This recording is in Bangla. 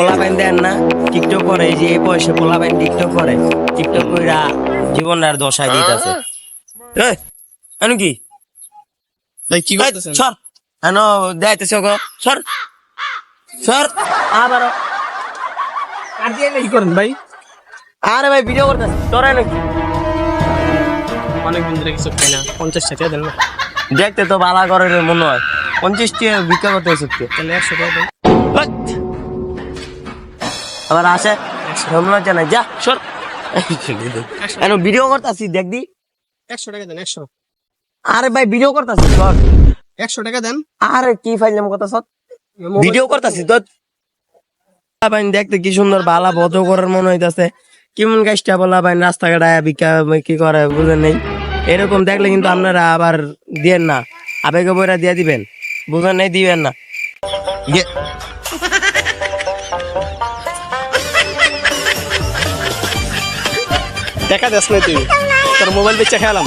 পোলাপাইন দেন না টিকটক করে এই যে এই বয়সে পোলাপাইন টিকটক করে টিকটক কইরা জীবন আর দশায় দিতেছে। এই আনু কি? ভাই কি করতেছেন? সর আনো ওকে সর সর আবার। আর দিয়ে কি করেন ভাই? আরে ভাই ভিডিও করতেছে তোরা নাকি অনেক দিন ধরে কিছু খাই না পঞ্চাশ টাকা দেন না। দেখতে তো বালা করে মনে হয় পঞ্চাশ টাকা ভিক্ষা করতে সত্যি তাহলে একশো টাকা আবার আসে। মনে হচ্ছে না যা সর কেন ভিডিও করতেছি দেখ দি। একশো টাকা দেন একশো। আরে ভাই ভিডিও করতেছি সর। একশো টাকা দেন। আরে কি ফাইলাম কথা সর। ভিডিও করতেছি তো বাইন দেখতে কি সুন্দর বালা ভদ্র করার মনে হইতাছে। কেমন গাছটা বলা বাইন রাস্তাঘাট আয়া বিকা কি করে বুঝেন নেই। এরকম দেখলে কিন্তু আপনারা আবার দিয়েন না। আবেগে বইরা দিয়ে দিবেন। বুঝেন নেই দিবেন না। দেখা দেস না তুই তোর মোবাইল বেচে খেলাম